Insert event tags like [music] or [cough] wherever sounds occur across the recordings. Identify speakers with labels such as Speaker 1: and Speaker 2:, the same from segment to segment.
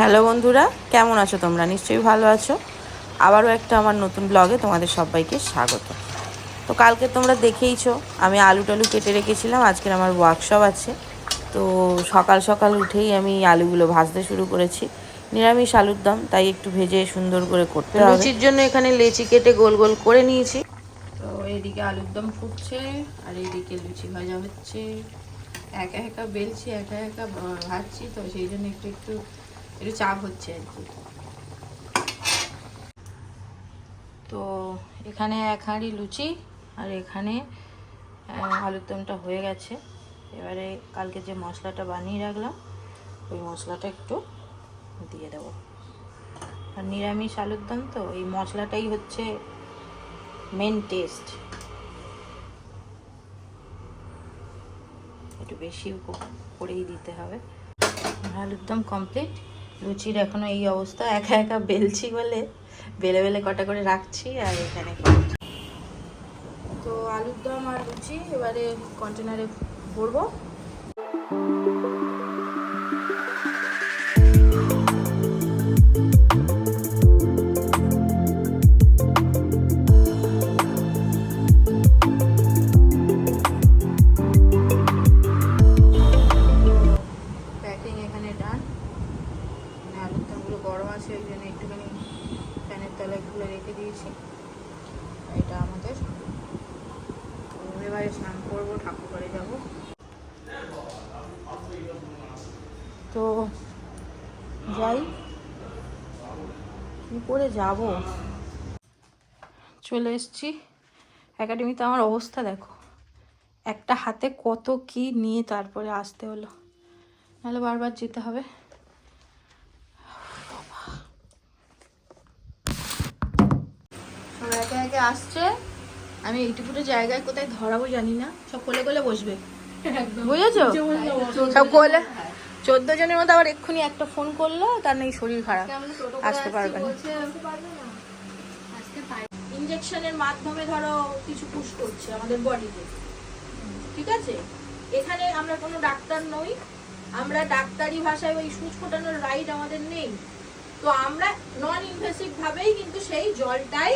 Speaker 1: Hello বন্ধুরা কেমন আছো তোমরা? নিশ্চয়ই ভালো আছো। আবারও একটা আমার নতুন ব্লগে তোমাদের সবাইকে স্বাগত। তো কালকে তোমরা দেখেইছো আমি আলু টালু কেটে রেখেছিলাম আজকের আমার ওয়ার্কশপ আছে। তো সকাল সকাল উঠেই আমি আলুগুলো ভাজতে শুরু করেছি। নিরামিষ আলুর দম তাই একটু ভেজে সুন্দর করে করতে হবে। লুচির জন্য এখানে লেচি কেটে গোল গোল করে নিয়েছি। তো এইদিকে আলুর দম ফুটছে আর এইদিকে লুচি ভাজা হচ্ছে। একা একা বেলছি একা একা ভাজছি তো সেই জন্য একটু একটু একটু চাপ হচ্ছে আর কি। তো এখানে এক হাঁড়ি লুচি আর এখানে আলুর দমটা হয়ে গেছে। এবারে কালকে যে মশলাটা বানিয়ে রাখলাম, ওই মশলাটা একটু দিয়ে দেবো। আর নিরামিষ আলুর দম তো, এই মশলাটাই হচ্ছে মেন টেস্ট একটু বেশি করেই দিতে হবে। আলুর দম কমপ্লিট লুচির এখনও এই অবস্থা, একা একা বেলছি বলে, বেলে বেলে কটা করে রাখছি আর এখানে তো আলুর দম আর লুচি, এবারে কন্টেনারে ভরবো। গরম আছে ওই জন্য একটুখানি ফ্যানের তলায় খুলে রেখে দিয়েছি। এটা আমাদের। এবারে স্নান করব ঠাকুর যাব। তো যাই, কি করে যাব? চলে এসছি। একাডেমিতে আমার অবস্থা দেখো। একটা হাতে কত কি নিয়ে তারপরে আসতে হলো। নাহলে বারবার যেতে হবে সব একে একে আসছে আমি এইটুকুটো জায়গায় কোথায় ধরাবো জানি না। সব কোলে কোলে বসবে। বুঝেছ? সব কোলে। চোদ্দ জনের মধ্যে আবার এক্ষুনি একটা ফোন করল তার নেই শরীর খারাপ। আসতে পারবে না। ইনজেকশনের মাধ্যমে ধরো কিছু পুশ করছে আমাদের বডিতে ঠিক আছে? এখানে আমরা কোনো ডাক্তার নই। আমরা ডাক্তারি ভাষায় ওই সুচ ফোটানোর রাইট আমাদের নেই। তো আমরা নন ইনভেসিভ ভাবেই কিন্তু সেই জলটাই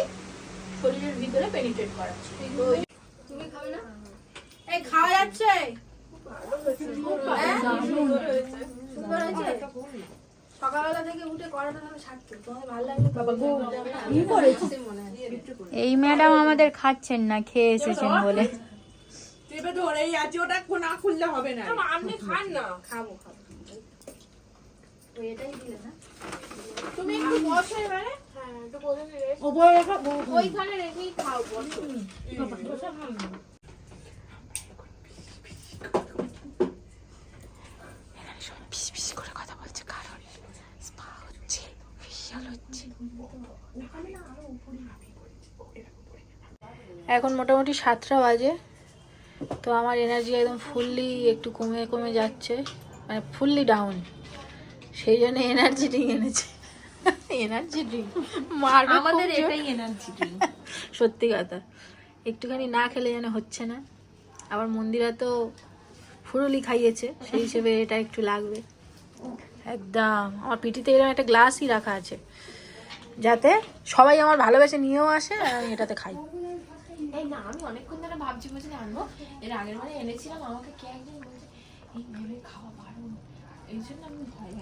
Speaker 1: শরীরের ভিতরে পেনিট্রেট করাচ্ছি। তো ওই- এই খাওয়া যাচ্ছে? হ্যাঁ? সুন্দর হয়েছে? সকালবেলা থেকে উঠে করাটা তাহলে ছাড়তো তোমাদের ভালো লাগলে
Speaker 2: এই ম্যাডাম আমাদের খাচ্ছেন না খেয়ে এসেছেন বলে।
Speaker 3: চেপে ধরে আছে ওটা না খুললে হবে না।
Speaker 1: আপনি খান না। খাব খাব। এটাই দিলে না? তুমি একটু বসো এবারে। ওইখানে রেখেই খাও। এখন মোটামুটি সাতটা বাজে তো আমার এনার্জি একদম ফুললি একটু কমে কমে যাচ্ছে মানে ফুললি ডাউন সেই জন্য এনার্জি ড্রিঙ্ক এনেছে। এনার্জি ড্রিঙ্ক আমাদের এটাই এনার্জি ড্রিঙ্ক [laughs] সত্যি কথা। একটুখানি না খেলে যেন হচ্ছে না। আবার মন্দিরা তো ফুরুলি খাইয়েছে সেই হিসেবে এটা একটু লাগবে। একদম। আমার পিঠিতে এরকম একটা গ্লাসই রাখা আছে। যাতে সবাই আমার ভালোবেসে নিয়েও আসে আর আমি এটাতে খাই।
Speaker 4: এই না আমি অনেকক্ষণ ধরে ভাবছি বলছি আনব এর আগের বারে এনেছিলাম আমাকে কে একজন বলছে এই খাওয়া বারণ। এই জন্য আমি ভয়